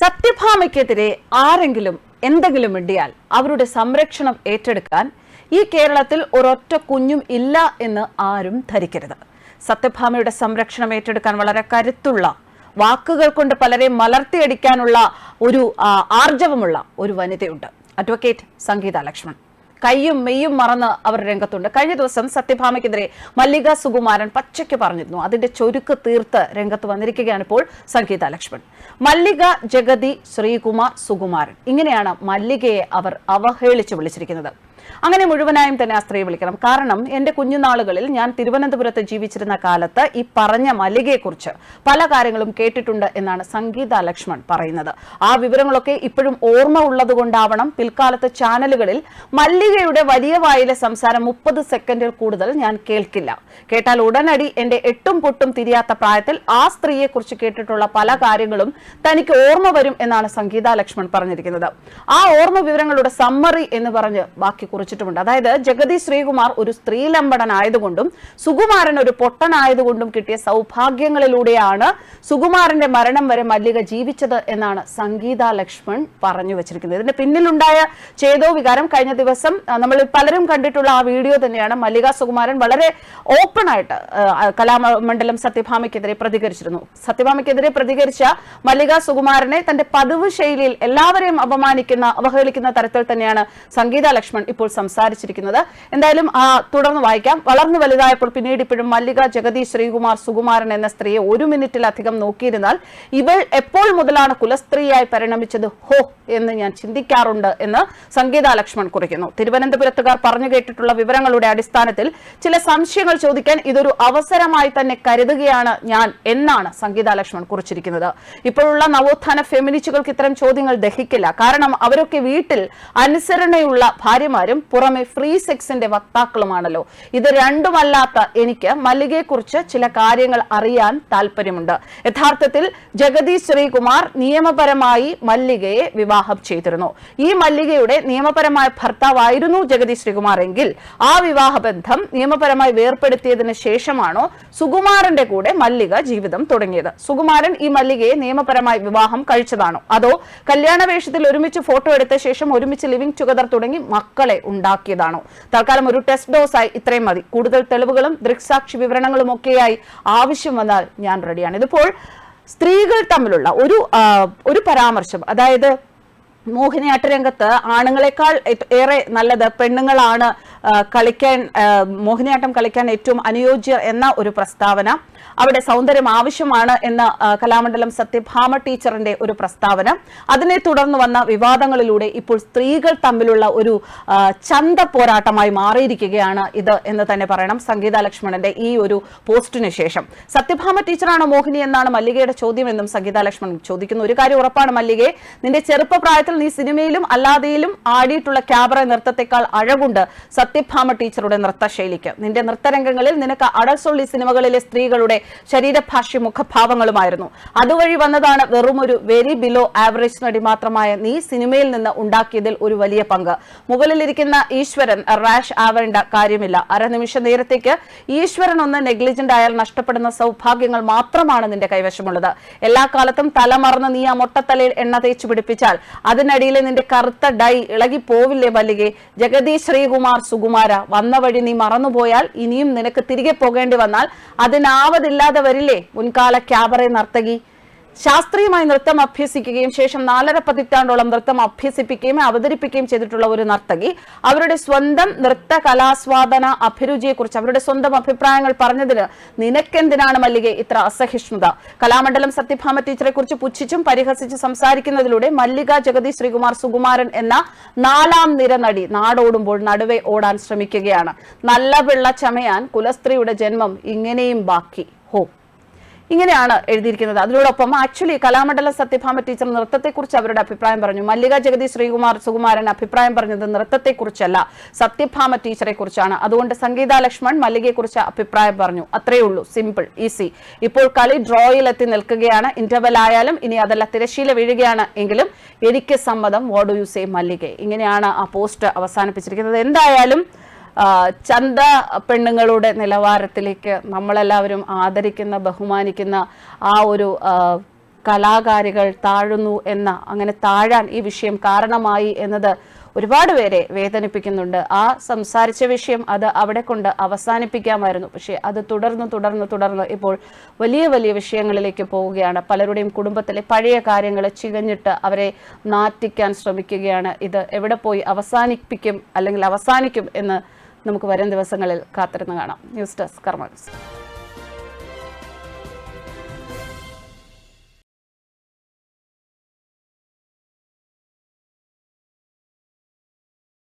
സത്യഭാമയ്ക്കെതിരെ ആരെങ്കിലും എന്തെങ്കിലും ഇടിയാൽ അവരുടെ സംരക്ഷണം ഏറ്റെടുക്കാൻ ഈ കേരളത്തിൽ ഒരൊറ്റ കുഞ്ഞും ഇല്ല എന്ന് ആരും ധരിക്കരുത്. സത്യഭാമയുടെ സംരക്ഷണം ഏറ്റെടുക്കാൻ വളരെ കരുത്തുള്ള വാക്കുകൾ കൊണ്ട് പലരെ മലർത്തിയടിക്കാനുള്ള ഒരു ആർജവമുള്ള ഒരു വനിതയുണ്ട്. അഡ്വക്കേറ്റ് സംഗീത ലക്ഷ്മൺ. കയ്യും മെയ്യും മറന്ന് അവർ രംഗത്തുണ്ട്. കഴിഞ്ഞ ദിവസം സത്യഭാമയ്ക്കെതിരെ മല്ലിക സുകുമാരൻ പച്ചയ്ക്ക് പറഞ്ഞിരുന്നു. അതിന്റെ ചൊരുക്ക് തീർത്ത് രംഗത്ത് വന്നിരിക്കുകയാണ് ഇപ്പോൾ സംഗീത ലക്ഷ്മൺ. മല്ലിക ജഗതി ശ്രീകുമാർ സുകുമാരൻ. ഇങ്ങനെയാണ് മല്ലികയെ അവർ അവഹേളിച്ച് വിളിച്ചിരിക്കുന്നത്. അങ്ങനെ മുഴുവനായും തന്നെ ആ സ്ത്രീ വിളിക്കണം. കാരണം എന്റെ കുഞ്ഞുനാളുകളിൽ ഞാൻ തിരുവനന്തപുരത്ത് ജീവിച്ചിരുന്ന കാലത്ത് ഈ പറഞ്ഞ മല്ലികയെക്കുറിച്ച് പല കാര്യങ്ങളും കേട്ടിട്ടുണ്ട് എന്നാണ് സംഗീത ലക്ഷ്മൺ പറയുന്നത്. ആ വിവരങ്ങളൊക്കെ ഇപ്പോഴും ഓർമ്മ ഉള്ളതുകൊണ്ടാവണം പിൽക്കാലത്ത് ചാനലുകളിൽ മല്ലികയുടെ വലിയ വായിലെ സംസാരം മുപ്പത് സെക്കൻഡിൽ കൂടുതൽ ഞാൻ കേൾക്കില്ല. കേട്ടാൽ ഉടനടി എന്റെ എട്ടും പൊട്ടും തിരിയാത്ത പ്രായത്തിൽ ആ സ്ത്രീയെക്കുറിച്ച് കേട്ടിട്ടുള്ള പല കാര്യങ്ങളും തനിക്ക് ഓർമ്മ വരും എന്നാണ് സംഗീത ലക്ഷ്മൺ പറഞ്ഞിരിക്കുന്നത്. ആ ഓർമ്മ വിവരങ്ങളുടെ സമ്മറി എന്ന് പറഞ്ഞ് ബാക്കി കുറിച്ചിട്ടുമുണ്ട്. അതായത് ജഗതി ശ്രീകുമാർ ഒരു സ്ത്രീലമ്പടനായതുകൊണ്ടും സുകുമാരൻ ഒരു പൊട്ടനായതുകൊണ്ടും കിട്ടിയ സൗഭാഗ്യങ്ങളിലൂടെയാണ് സുകുമാരന്റെ മരണം വരെ മല്ലിക ജീവിച്ചത് എന്നാണ് സംഗീത ലക്ഷ്മൺ പറഞ്ഞു വെച്ചിരിക്കുന്നത്. ഇതിന്റെ പിന്നിലുണ്ടായ ചേതോ വികാരം കഴിഞ്ഞ ദിവസം നമ്മൾ പലരും കണ്ടിട്ടുള്ള ആ വീഡിയോ തന്നെയാണ് മല്ലിക സുകുമാരൻ വളരെ ഓപ്പൺ ആയിട്ട് കലാമണ്ഡലം സത്യഭാമയ്ക്കെതിരെ പ്രതികരിച്ചിരുന്നു. സത്യഭാമയ്ക്കെതിരെ പ്രതികരിച്ച മല്ലിക സുകുമാരനെ തന്റെ പതിവ് ശൈലിയിൽ എല്ലാവരെയും അപമാനിക്കുന്ന അവഹേളിക്കുന്ന തരത്തിൽ തന്നെയാണ് സംഗീത ലക്ഷ്മൺ ഇപ്പോൾ സംസാരിച്ചിരിക്കുന്നത്. എന്തായാലും തുടർന്ന് വായിക്കാം. വളർന്നു വലുതായപ്പോൾ പിന്നീട് ഇപ്പോഴും മല്ലിക ജഗദീഷ് ശ്രീകുമാർ സുകുമാരൻ എന്ന സ്ത്രീയെ ഒരു മിനിറ്റിലധികം നോക്കിയിരുന്നാൽ ഇവൾ എപ്പോൾ മുതലാണ് കുലസ്ത്രീയായി പരിണമിച്ചത്? ഹോ എന്ന് ഞാൻ ചിന്തിക്കാറുണ്ട് എന്ന് സംഗീത ലക്ഷ്മൺ കുറിക്കുന്നു. തിരുവനന്തപുരത്തുകാർ പറഞ്ഞു കേട്ടിട്ടുള്ള വിവരങ്ങളുടെ അടിസ്ഥാനത്തിൽ ചില സംശയങ്ങൾ ചോദിക്കാൻ ഇതൊരു അവസരമായി തന്നെ കരുതുകയാണ് ഞാൻ എന്നാണ് സംഗീത ലക്ഷ്മൺ കുറിച്ചിരിക്കുന്നത്. ഇപ്പോഴുള്ള നവോത്ഥാന ഫെമിനിസ്റ്റുകൾക്ക് ഇത്തരം ചോദ്യങ്ങൾ ദഹിക്കില്ല. കാരണം അവരൊക്കെ വീട്ടിൽ അനുസരണയുള്ള ഭാര്യമാരും പുറമെ ഫ്രീ സെക്സിന്റെ വക്താക്കളുമാണല്ലോ. ഇത് രണ്ടുമല്ലാത്ത എനിക്ക് മല്ലികയെക്കുറിച്ച് ചില കാര്യങ്ങൾ അറിയാൻ താല്പര്യമുണ്ട് യഥാർത്ഥത്തിൽ ജഗതി ശ്രീകുമാർ നിയമപരമായി മല്ലികയെ വിവാഹം ചെയ്തിരുന്നു. ഈ മല്ലികയുടെ നിയമപരമായ ഭർത്താവായിരുന്നു ജഗതി ശ്രീകുമാർ എങ്കിൽ ആ വിവാഹബന്ധം നിയമപരമായി വേർപ്പെടുത്തിയതിനു ശേഷമാണോ സുകുമാരന്റെ കൂടെ മല്ലിക ജീവിതം തുടങ്ങിയത്. സുകുമാരൻ ഈ മല്ലികയെ നിയമപരമായി വിവാഹം കഴിച്ചതാണോ? അതോ കല്യാണ വേഷത്തിൽ ഒരുമിച്ച് ഫോട്ടോ എടുത്ത ശേഷം ഒരുമിച്ച് ലിവിംഗ് ടുഗദർ തുടങ്ങി മക്കളെ ഉണ്ടാക്കിയതാണോ? തൽക്കാലം ഒരു ടെസ്റ്റ് ഡോസായി ഇത്രയും മതി. കൂടുതൽ തെളിവുകളും ദൃക്സാക്ഷി വിവരണങ്ങളും ഒക്കെയായി ആവശ്യം വന്നാൽ ഞാൻ റെഡിയാണ് ഇതിപ്പോൾ സ്ത്രീകൾ തമ്മിലുള്ള ഒരു ഒരു പരാമർശം അതായത് മോഹിനിയാട്ട രംഗത്ത് ആണുങ്ങളെക്കാൾ ഏറെ നല്ലത് പെണ്ണുങ്ങളാണ് കളിക്കാൻ മോഹിനിയാട്ടം കളിക്കാൻ ഏറ്റവും അനുയോജ്യർ എന്ന ഒരു പ്രസ്താവന. അവിടെ സൗന്ദര്യം ആവശ്യമാണ് എന്ന കലാമണ്ഡലം സത്യഭാമ ടീച്ചറിന്റെ ഒരു പ്രസ്താവന. അതിനെ തുടർന്ന് വന്ന വിവാദങ്ങളിലൂടെ ഇപ്പോൾ സ്ത്രീകൾ തമ്മിലുള്ള ഒരു ചന്ത പോരാട്ടമായി മാറിയിരിക്കുകയാണ് ഇത് എന്ന് തന്നെ പറയണം സംഗീത ലക്ഷ്മണന്റെ ഈ ഒരു പോസ്റ്റിന് ശേഷം. സത്യഭാമ ടീച്ചറാണോ മോഹിനി എന്നാണ് മല്ലികയുടെ ചോദ്യമെന്നും സംഗീത ലക്ഷ്മൺ ചോദിക്കുന്നു. ഒരു കാര്യം ഉറപ്പാണ് മല്ലികയെ നിന്റെ ചെറുപ്പപ്രായത്തിൽ നീ സിനിമയിലും അല്ലാതെയിലും ആടിയിട്ടുള്ള ക്യാമറ നൃത്തത്തെക്കാൾ അഴകുണ്ട് സത്യഭാമ ടീച്ചറുടെ നൃത്തശൈലിക്ക്. നിന്റെ നൃത്തരംഗങ്ങളിൽ നിനക്ക് അടൽസൊള്ളി സിനിമകളിലെ സ്ത്രീകളുടെ ശരീരഭാഷ മുഖഭാവങ്ങളുമായിരുന്നു. അതുവഴി വന്നതാണ് വെറും ഒരു വെരി ബിലോ ആവറേജ് നടി മാത്രമായ നീ സിനിമയിൽ നിന്ന് ഉണ്ടാക്കിയതിൽ ഒരു വലിയ പങ്ക്. മുകളിലിരിക്കുന്ന ഈശ്വരൻ റാഷ് ആവേണ്ട കാര്യമില്ല. അരനിമിഷ നേരത്തേക്ക് ഈശ്വരൻ ഒന്ന് നെഗ്ലിജന്റ് ആയാൽ നഷ്ടപ്പെടുന്ന സൗഭാഗ്യങ്ങൾ മാത്രമാണ് നിന്റെ കൈവശമുള്ളത്. എല്ലാ കാലത്തും തലമറന്ന് നീ ആ മൊട്ടത്തലയിൽ എണ്ണ തേച്ചു പിടിപ്പിച്ചാൽ അതിനടിയിലെ നിന്റെ കറുത്ത ഡൈ ഇളകി പോവില്ലേ മല്ലികെ? ജഗതി ശ്രീകുമാർ സുകുമാര വന്ന വഴി നീ മറന്നുപോയാൽ ഇനിയും നിനക്ക് തിരികെ പോകേണ്ടി വന്നാൽ അതിനാവതില്ലാതെ വരില്ലേ? മുൻകാല ക്യാബറെ നർത്തകി. ശാസ്ത്രീയമായി നൃത്തം അഭ്യസിക്കുകയും ശേഷം നാലര പതിറ്റാണ്ടോളം നൃത്തം അഭ്യസിപ്പിക്കുകയും അവതരിപ്പിക്കുകയും ചെയ്തിട്ടുള്ള ഒരു നർത്തകി. അവരുടെ സ്വന്തം നൃത്ത കലാസ്വാദന അഭിരുചിയെക്കുറിച്ച് അവരുടെ സ്വന്തം അഭിപ്രായങ്ങൾ പറഞ്ഞതിന് നിനക്കെന്തിനാണ് മല്ലികെ ഇത്ര അസഹിഷ്ണുത? കലാമണ്ഡലം സത്യഭാമ ടീച്ചറെ കുറിച്ച് പുച്ഛിച്ചും പരിഹസിച്ച് സംസാരിക്കുന്നതിലൂടെ മല്ലിക ജഗതി ശ്രീകുമാർ സുകുമാരൻ എന്ന നാലാം നിര നടി നാടോടുമ്പോൾ നടുവെ ഓടാൻ ശ്രമിക്കുകയാണ്. നല്ല പിള്ള ചമയാൻ കുലസ്ത്രീയുടെ ജന്മം ഇങ്ങനെയും ബാക്കി. ഹോ. ഇങ്ങനെയാണ് എഴുതിയിരിക്കുന്നത്. അതിനോടൊപ്പം ആക്ച്വലി കലാമണ്ഡലം സത്യഭാമ ടീച്ചർ നൃത്തത്തെക്കുറിച്ച് അവരുടെ അഭിപ്രായം പറഞ്ഞു. മല്ലിക ജഗതി ശ്രീകുമാർ സുകുമാരൻ അഭിപ്രായം പറഞ്ഞത് നൃത്തത്തെക്കുറിച്ചല്ല സത്യഭാമ ടീച്ചറെ കുറിച്ചാണ് അതുകൊണ്ട് സംഗീത ലക്ഷ്മൺ മല്ലികയെക്കുറിച്ച് അഭിപ്രായം പറഞ്ഞു. അത്രയേ ഉള്ളൂ. സിമ്പിൾ ഈസി ഇപ്പോൾ കളി ഡ്രോയിൽ എത്തി നിൽക്കുകയാണ്. ഇന്റർവൽ ആയാലും ഇനി അതല്ല തിരശീല വീഴുകയാണ് എങ്കിലും എനിക്ക് സമ്മതം. വാട്ട് യു സേ മല്ലികെ? ഇങ്ങനെയാണ് ആ പോസ്റ്റ് അവസാനിപ്പിച്ചിരിക്കുന്നത്. എന്തായാലും ചന്ത പെണ്ണുങ്ങളുടെ നിലവാരത്തിലേക്ക് നമ്മളെല്ലാവരും ആദരിക്കുന്ന ബഹുമാനിക്കുന്ന ആ ഒരു കലാകാരികൾ താഴുന്നു എന്ന അങ്ങനെ താഴാൻ ഈ വിഷയം കാരണമായി എന്നത് ഒരുപാട് പേരെ വേദനിപ്പിക്കുന്നുണ്ട്. ആ സംസാരിച്ച വിഷയം അത് അവിടെ കൊണ്ട് അവസാനിപ്പിക്കാമായിരുന്നു. പക്ഷേ അത് തുടർന്ന് തുടർന്ന് തുടർന്ന് ഇപ്പോൾ വലിയ വലിയ വിഷയങ്ങളിലേക്ക് പോവുകയാണ്. പലരുടെയും കുടുംബത്തിലെ പഴയ കാര്യങ്ങൾ ചികഞ്ഞിട്ട് അവരെ നാറ്റിക്കാൻ ശ്രമിക്കുകയാണ്. ഇത് എവിടെ പോയി അവസാനിപ്പിക്കും അല്ലെങ്കിൽ അവസാനിക്കും എന്ന് നമുക്ക് വരും ദിവസങ്ങളിൽ കാത്തിരുന്ന് കാണാം. ന്യൂസ് ഡെസ്ക് കർമ്മ